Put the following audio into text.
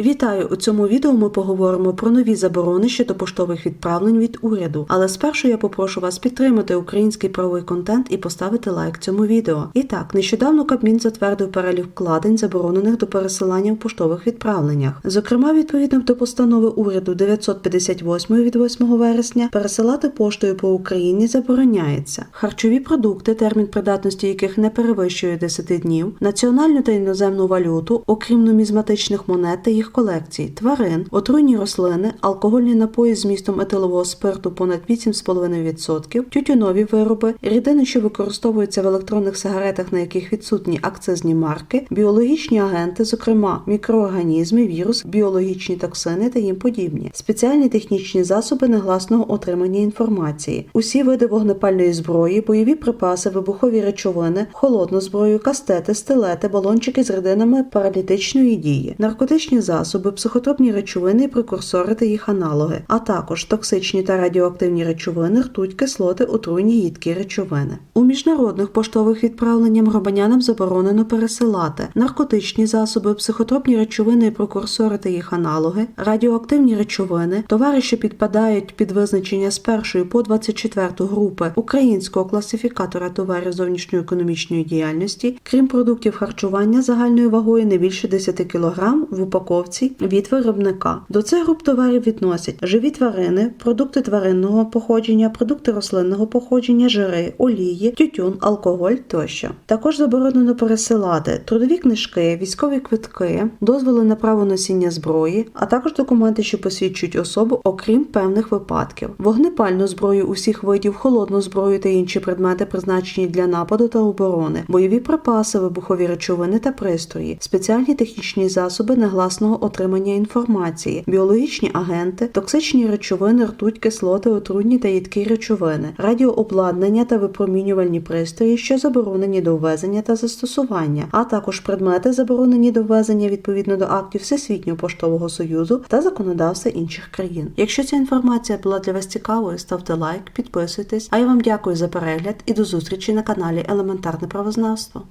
Вітаю! У цьому відео ми поговоримо про нові заборони щодо поштових відправлень від уряду. Але спершу я попрошу вас підтримати український правовий контент і поставити лайк цьому відео. І так, нещодавно Кабмін затвердив перелік вкладень, заборонених до пересилання в поштових відправленнях. Зокрема, відповідно до постанови уряду 958 від 8 вересня, пересилати поштою по Україні забороняється. Харчові продукти, термін придатності яких не перевищує 10 днів, національну та іноземну валюту, окрім нумізматичних монет та їх колекцій, тварин, отруйні рослини, алкогольні напої з змістом етилового спирту понад 8,5%, тютюнові вироби, рідини, що використовуються в електронних сигаретах, на яких відсутні акцизні марки, біологічні агенти, зокрема мікроорганізми, вірус, біологічні токсини та їм подібні, спеціальні технічні засоби негласного отримання інформації, усі види вогнепальної зброї, бойові припаси, вибухові речовини, холодну зброю, кастети, стилети, балончики з рідинами паралітичної дії, наркотичні засоби, психотропні речовини і прекурсори та їх аналоги, а також токсичні та радіоактивні речовини, ртуть, кислоти, отруйні їдкі речовини. У міжнародних поштових відправленнях громадянам заборонено пересилати наркотичні засоби, психотропні речовини і прекурсори та їх аналоги, радіоактивні речовини, товари, що підпадають під визначення з першої по 24 групи українського класифікатора товарів зовнішньоекономічної діяльності, крім продуктів харчування загальною вагою не більше 10 кг в упаковці від виробника. До цих груп товарів відносять живі тварини, продукти тваринного походження, продукти рослинного походження, жири, олії, тютюн, алкоголь тощо. Також заборонено пересилати трудові книжки, військові квитки, дозволи на право носіння зброї, а також документи, що посвідчують особу, окрім певних випадків, вогнепальну зброю усіх видів, холодну зброю та інші предмети, призначені для нападу та оборони, бойові припаси, вибухові речовини та пристрої, спеціальні технічні засоби негласного отримання інформації, біологічні агенти, токсичні речовини, ртуть, кислоти, отруйні та їдкі речовини, радіообладнання та випромінювальні пристрої, що заборонені до ввезення та застосування, а також предмети, заборонені до ввезення відповідно до актів Всесвітнього поштового союзу та законодавства інших країн. Якщо ця інформація була для вас цікавою, ставте лайк, підписуйтесь. А я вам дякую за перегляд і до зустрічі на каналі Елементарне правознавство.